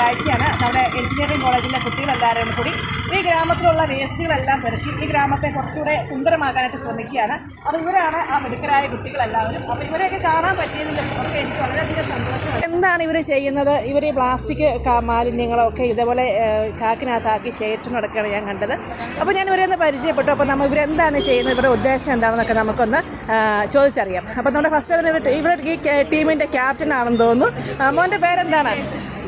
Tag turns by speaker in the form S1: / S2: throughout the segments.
S1: കാഴ്ചയാണ് നമ്മുടെ എഞ്ചിനീയറിംഗ് കോളേജിലെ കുട്ടികളെല്ലാവരും കൂടി ഈ ഗ്രാമത്തിലുള്ള വേസ്റ്റുകളെല്ലാം പെറുക്കി ഈ ഗ്രാമത്തെ കുറച്ചുകൂടെ സുന്ദരമാക്കാനായിട്ട് ശ്രമിക്കുകയാണ്. അപ്പോൾ ഇവരാണ് ആ മിടുക്കരായ കുട്ടികളെല്ലാവരും. അപ്പോൾ ഇവരെയൊക്കെ കാണാൻ പറ്റിയതിലും അവർക്ക് എനിക്ക് വളരെയധികം സന്തോഷം. എന്താണ് ഇവർ ചെയ്യുന്നത്? ഇവർ ഈ പ്ലാസ്റ്റിക് മാലിന്യങ്ങളൊക്കെ ഇതേപോലെ ചാക്കിനകത്താക്കി ശേഖരിച്ചു നടക്കുകയാണ് ഞാൻ കണ്ടത്. അപ്പോൾ ഞാൻ ഇവരെ ഒന്ന് പരിചയപ്പെട്ടു. അപ്പോൾ നമ്മൾ ഇവരെന്താണ് ചെയ്യുന്നത്? ഇവരുടെ ഉദ്ദേശം എന്താണെന്നൊക്കെ നമുക്കൊന്ന് ചോദിച്ചറിയാം. അപ്പോൾ നമ്മുടെ ഫസ്റ്റ് അതിന് ഇവരുടെ ഈ ടീമിന്റെ ക്യാപ്റ്റൻ ആണെന്ന് തോന്നുന്നു. മോന്റെ പേരെന്താണ്?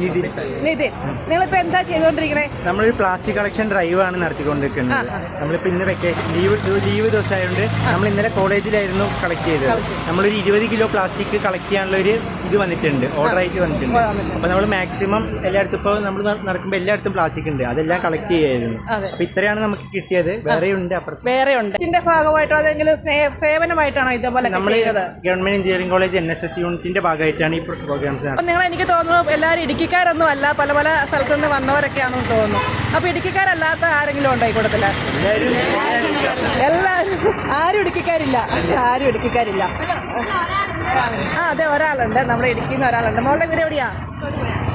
S2: നിതിൻ
S1: നിങ്ങളിപ്പോൾ എന്താ ചെയ്തുകൊണ്ടിരിക്കണേ
S2: നമ്മളൊരു പ്ലാസ്റ്റിക് കളക്ഷൻ ഡ്രൈവ് ആണ് നടത്തിക്കൊണ്ടിരിക്കുന്നത്. നമ്മളിപ്പോ ഇന്ന് വെക്കേഷൻ ലീവ് ലീവ് ദിവസമായതുകൊണ്ട് നമ്മൾ ഇന്നലെ കോളേജിലായിരുന്നു കളക്ട് ചെയ്തത്. നമ്മളൊരു ഇരുപത് കിലോ പ്ലാസ്റ്റിക് കളക്ട് ചെയ്യാനുള്ള ഒരു ഇത് വന്നിട്ടുണ്ട് ഓർഡർ ആയിട്ട് വന്നിട്ടുണ്ട്. അപ്പൊ നമ്മൾ മാക്സിമം എല്ലായിടത്തും ഇപ്പൊ നമ്മൾ നടക്കുമ്പോൾ എല്ലായിടത്തും പ്ലാസ്റ്റിക് ഉണ്ട്. അതെല്ലാം കളക്ട് ചെയ്യായിരുന്നു. അപ്പൊ ഇത്രയാണ് നമുക്ക് കിട്ടിയത്. വേറെ ഉണ്ട് അപ്പുറത്ത്.
S1: വേറെ ഉണ്ട്. ഇതിന്റെ ഭാഗമായിട്ടോ അതെങ്കിലും സേവനമായിട്ടാണോ ഇതേപോലെ
S2: നമ്മൾ government engineering college N S S യൂണിറ്റിന്റെ ഭാഗമായിട്ടാണ് ഈ പ്രോഗ്രാംസ്
S1: നിങ്ങൾ എനിക്ക് തോന്നുന്നു എല്ലാവരും ഇടുക്കിക്കാരൊന്നും അല്ല പല പല സ്ഥലത്തു നിന്ന് വന്നവരൊക്കെയാണെന്ന് തോന്നുന്നു. അപ്പോൾ ഇടുക്കിക്കാരല്ലാത്ത ആരെങ്കിലും ഉണ്ടായി ഈ എല്ലാരും എല്ലാവരും ആരും ഇടുക്കിക്കാരില്ല. ആരും ഇടുക്കിക്കാരില്ല. ആ അതെ ഒരാളുണ്ട്. നമ്മുടെ ഇടുക്കിയിൽ നിന്ന് ഒരാളുണ്ട്. മോളുടെ വീട് എവിടെയാ?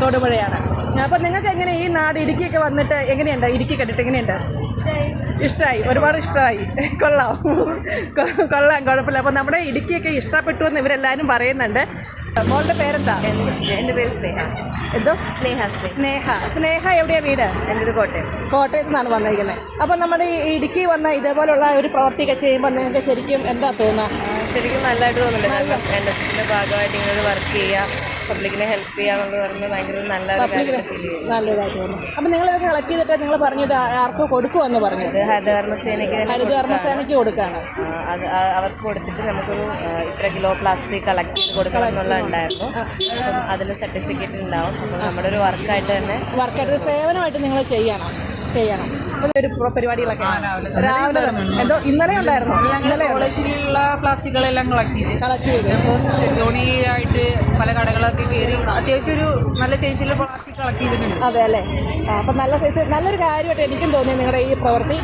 S1: തൊടുപുഴയാണ്. അപ്പം നിങ്ങൾക്ക് എങ്ങനെ ഈ നാട് ഇടുക്കിയൊക്കെ വന്നിട്ട് എങ്ങനെയുണ്ട്? ഇടുക്കി കണ്ടിട്ട് എങ്ങനെയുണ്ട്? ഇഷ്ടമായി ഒരുപാട് ഇഷ്ടമായി കൊള്ളാം. കൊള്ളാം. കുഴപ്പമില്ല. അപ്പം നമ്മുടെ ഇടുക്കിയൊക്കെ ഇഷ്ടപ്പെട്ടു എന്ന് ഇവരെല്ലാവരും പറയുന്നുണ്ട്. മോളുടെ പേരെന്താ?
S3: എന്റെ പേര് സ്നേഹ.
S1: എന്തോ?
S3: സ്നേഹ സ്നേഹ.
S1: സ്നേഹ. എവിടെയാ വീട്?
S3: എന്റെത് കോട്ടയം.
S1: കോട്ടയത്ത് നിന്നാണ് വന്നിരിക്കുന്നത്. അപ്പൊ നമ്മുടെ ഈ ഇടുക്കി വന്ന ഇതേപോലുള്ള ഒരു പ്രവർത്തിയൊക്കെ ചെയ്യുമ്പോൾ നിങ്ങൾക്ക് ശരിക്കും എന്താ തോന്നുക?
S3: ശരിക്കും നല്ലതായിട്ട് തോന്നുന്നുണ്ട്. എന്റെ എൻ എസ് എസിന്റെ ഭാഗമായിട്ട് ഇങ്ങനെ വർക്ക് ചെയ്യുക. പബ്ലിക്കിനെ ഹെൽപ്പ് ചെയ്യാന്നുള്ളത് പറഞ്ഞാൽ ഭയങ്കര കാര്യമായിട്ട് ഫീൽ ചെയ്യും
S1: നല്ലതായിട്ട് തോന്നുന്നു അപ്പം നിങ്ങളിതൊക്കെ കളക്ട് ചെയ്തിട്ട് നിങ്ങൾ പറഞ്ഞത് ആർക്കോ കൊടുക്കുമെന്ന് പറഞ്ഞു
S3: അത് ഹരിതകർമ്മസേനയ്ക്ക് തന്നെ
S1: ഹരിത കർമ്മസേനയ്ക്ക് കൊടുക്കാണ്
S3: ആ, അത് അവർക്ക് കൊടുത്തിട്ട് നമുക്കൊരു ഇത്ര കിലോ പ്ലാസ്റ്റിക് കളക്ട് ചെയ്ത് കൊടുക്കണം എന്നുള്ള ഉണ്ടായിരുന്നു. അപ്പം അതിന് സർട്ടിഫിക്കറ്റ് ഉണ്ടാവും. നമ്മുടെ ഒരു വർക്കായിട്ട് തന്നെ
S1: വർക്കായിട്ട് സേവനമായിട്ട് നിങ്ങൾ ചെയ്യണം. ചെയ്യണം. ഒരു പ്ര- പരിപാടികളൊക്കെ രാവിലെ. എന്തോ ഇന്നലെ ഉണ്ടായിരുന്നു. ഇന്നലെ
S4: കോളേജിലുള്ള പ്ലാസ്റ്റിക്കുകളെല്ലാം കളക്ട് ചെയ്ത്.
S1: കളക്ട് ചെയ്തു.
S4: ചെറുതോണിയായിട്ട് പല കടകളൊക്കെ കയറി അത്യാവശ്യം ഒരു നല്ല സൈസിൽ പ്ലാസ്റ്റിക് കളക്ട് ചെയ്തിട്ടുണ്ട്.
S1: അതെ അല്ലേ? അപ്പം നല്ല സൈസ് നല്ലൊരു കാര്യമായിട്ട് എനിക്കും തോന്നിയത് നിങ്ങളുടെ ഈ പ്രവൃത്തി.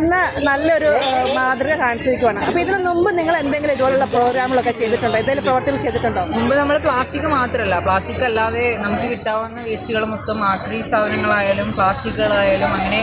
S1: ഇന്ന് നല്ലൊരു മാതൃക കാണിച്ചിരിക്കുവാണ്. അപ്പോൾ ഇതിനു മുമ്പ് നിങ്ങൾ എന്തെങ്കിലും ഇതുപോലുള്ള പ്രോഗ്രാമുകളൊക്കെ ചെയ്തിട്ടുണ്ടോ? എന്തെങ്കിലും പ്രവർത്തികൾ ചെയ്തിട്ടുണ്ടോ?
S4: മുമ്പ് നമ്മൾ പ്ലാസ്റ്റിക് മാത്രമല്ല പ്ലാസ്റ്റിക് അല്ലാതെ നമുക്ക് കിട്ടാവുന്ന വേസ്റ്റുകൾ മൊത്തം ആക്രി സാധനങ്ങളായാലും പ്ലാസ്റ്റിക്കുകളായാലും അങ്ങനെ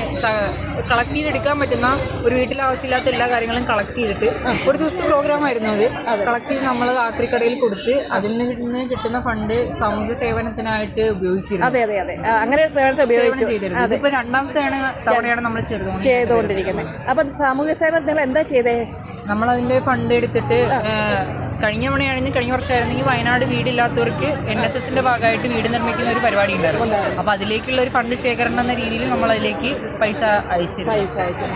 S4: കളക്ട് ചെയ്തെടുക്കാൻ പറ്റുന്ന ഒരു വീട്ടിൽ ആവശ്യമില്ലാത്ത എല്ലാ കാര്യങ്ങളും കളക്ട് ചെയ്തിട്ട് ഒരു ദിവസത്തെ പ്രോഗ്രാം ആയിരുന്നു അത്. കളക്ട് ചെയ്ത് നമ്മൾ ആക്രിക്കടയിൽ കൊടുത്ത് അതിൽ നിന്ന് കിട്ടുന്ന ഫണ്ട് സാമൂഹ്യ സേവനത്തിനായിട്ട് ഉപയോഗിച്ചിരുന്നു.
S1: അതെ അതെ അതെ. അങ്ങനെ സേവനത്തെ
S4: സേവനം
S1: ഉപയോഗിച്ചു.
S4: ചെയ്തിരുന്നു. അതിപ്പോ രണ്ടാമത്തെയാണ് തവണയാണ് നമ്മൾ ചെറുതോണി
S1: ചെയ്തുകൊണ്ടിരിക്കുന്നത് അപ്പം സാമൂഹ്യ സേവനം നിങ്ങൾ എന്താ ചെയ്തേ?
S4: നമ്മളതിന്റെ ഫണ്ട് എടുത്തിട്ട് കഴിഞ്ഞ തവണയാണെങ്കിൽ കഴിഞ്ഞ വർഷമായിരുന്നെങ്കിൽ വയനാട് വീടില്ലാത്തവർക്ക് എൻ എസ് എസിന്റെ ഭാഗമായിട്ട് വീട് നിർമ്മിക്കുന്ന ഒരു പരിപാടി ഉണ്ടായിരുന്നു. അപ്പൊ അതിലേക്കുള്ള ഒരു ഫണ്ട് ശേഖരണം എന്ന രീതിയിൽ നമ്മൾ അതിലേക്ക് പൈസ അയച്ചിരുന്നു.
S1: പൈസ അയച്ചു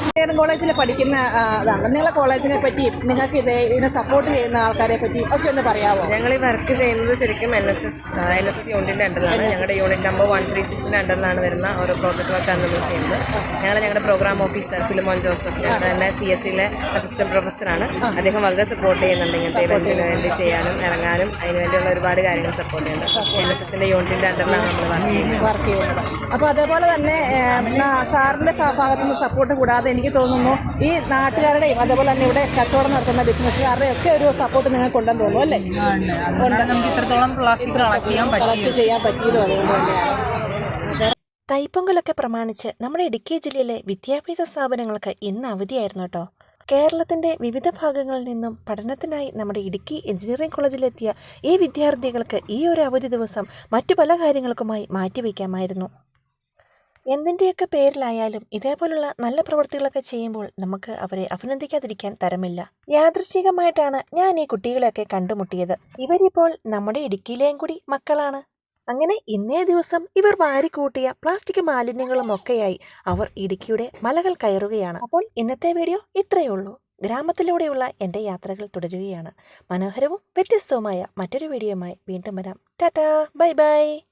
S1: എഞ്ചിനീയറിംഗ് കോളേജിൽ പഠിക്കുന്ന അതാണ് നിങ്ങളെ കോളേജിനെ പറ്റി നിങ്ങൾക്ക് ഇത് ഇതിനെ സപ്പോർട്ട് ചെയ്യുന്ന ആൾക്കാരെ പറ്റി ഒക്കെ ഒന്ന് പറയാമോ
S3: ഞങ്ങൾ ഈ വർക്ക് ചെയ്യുന്നത് ശരിക്കും N S S N S S യൂണിറ്റിന്റെ അണ്ടറിലാണ് ഞങ്ങളുടെ യൂണിറ്റ് നമ്പർ വൺ ത്രീ സിക്സിന്റെ അണ്ടറിലാണ് വരുന്ന ഓരോ പ്രോജക്റ്റ് വർക്കാണ് നമ്മൾ ചെയ്യുന്നത്. ഞങ്ങൾ ഞങ്ങളുടെ പ്രോഗ്രാം ഓഫീസർ ഫിലിമോൻ ജോസഫ് ഞങ്ങളുടെ തന്നെ സി എസ് സിയിലെ അസിസ്റ്റന്റ് പ്രൊഫസറാണ് അദ്ദേഹം വളരെ സപ്പോർട്ട് ചെയ്യുന്നുണ്ട് ഇങ്ങനത്തെ ഇവന്റിന് വേണ്ടി ചെയ്യാനും ഇറങ്ങാനും അതിന് വേണ്ടിയുള്ള ഒരുപാട് കാര്യങ്ങൾ സപ്പോർട്ട് ചെയ്യുന്നുണ്ട്. എൻ എസ് എസിന്റെ യൂണിറ്റിന്റെ അണ്ടറിലാണ് നമ്മൾ വർക്ക് ചെയ്യുന്നത്.
S1: അപ്പോൾ അതേപോലെ തന്നെ സാറിന്റെ ഭാഗത്തുനിന്ന് സപ്പോർട്ട് കൂടാതെ എനിക്ക് തോന്നുന്നു ഈ നാട്ടുകാരുടെയും അതേപോലെ തന്നെ ഇവിടെ കച്ചവടം നടത്തുന്ന ബിസിനസ്സുകാരുടെയും ഒക്കെ ഒരു സപ്പോർട്ട് നിങ്ങൾക്ക് ഉണ്ടെന്ന് തോന്നുന്നു അല്ലേ?
S4: കൈപ്പൊങ്കലൊക്കെ നമുക്ക് ഇത്രത്തോളം പ്ലാസ്റ്റിക് കളക്ട് ചെയ്യാൻ പറ്റിയത്.
S1: കളക്ട് ചെയ്യാൻ പറ്റിയതും അതുകൊണ്ട് തന്നെയാണ്
S5: തൈപ്പൊങ്കലൊക്കെ പ്രമാണിച്ച് നമ്മുടെ ഇടുക്കി ജില്ലയിലെ വിദ്യാഭ്യാസ സ്ഥാപനങ്ങൾക്ക് ഇന്ന് അവധിയായിരുന്നു കേട്ടോ. കേരളത്തിന്റെ വിവിധ ഭാഗങ്ങളിൽ നിന്നും പഠനത്തിനായി നമ്മുടെ ഇടുക്കി എഞ്ചിനീയറിംഗ് കോളേജിലെത്തിയ ഈ വിദ്യാർത്ഥികൾക്ക് ഈ ഒരു അവധി ദിവസം മറ്റു പല കാര്യങ്ങൾക്കുമായി മാറ്റിവെക്കാമായിരുന്നു. എന്തിന്റെയൊക്കെ പേരിലായാലും ഇതേപോലുള്ള നല്ല പ്രവൃത്തികളൊക്കെ ചെയ്യുമ്പോൾ നമുക്ക് അവരെ അഭിനന്ദിക്കാതിരിക്കാൻ തരമില്ല. യാദൃശ്ചികമായിട്ടാണ് ഞാൻ ഈ കുട്ടികളെയൊക്കെ കണ്ടുമുട്ടിയത്. ഇവരിപ്പോൾ നമ്മുടെ ഇടുക്കിയിലെയും കൂടി മക്കളാണ്. അങ്ങനെ ഇന്നേ ദിവസം ഇവർ വാരിക്കൂട്ടിയ പ്ലാസ്റ്റിക് മാലിന്യങ്ങളും ഒക്കെയായി അവർ ഇടുക്കിയുടെ മലകൾ കയറുകയാണ്. അപ്പോൾ ഇന്നത്തെ വീഡിയോ ഇത്രയേ ഉള്ളൂ. ഗ്രാമത്തിലൂടെയുള്ള എന്റെ യാത്രകൾ തുടരുകയാണ്. മനോഹരവും വ്യത്യസ്തവുമായ മറ്റൊരു വീഡിയോയുമായി വീണ്ടും വരാം. ടാറ്റാ. Bye bye.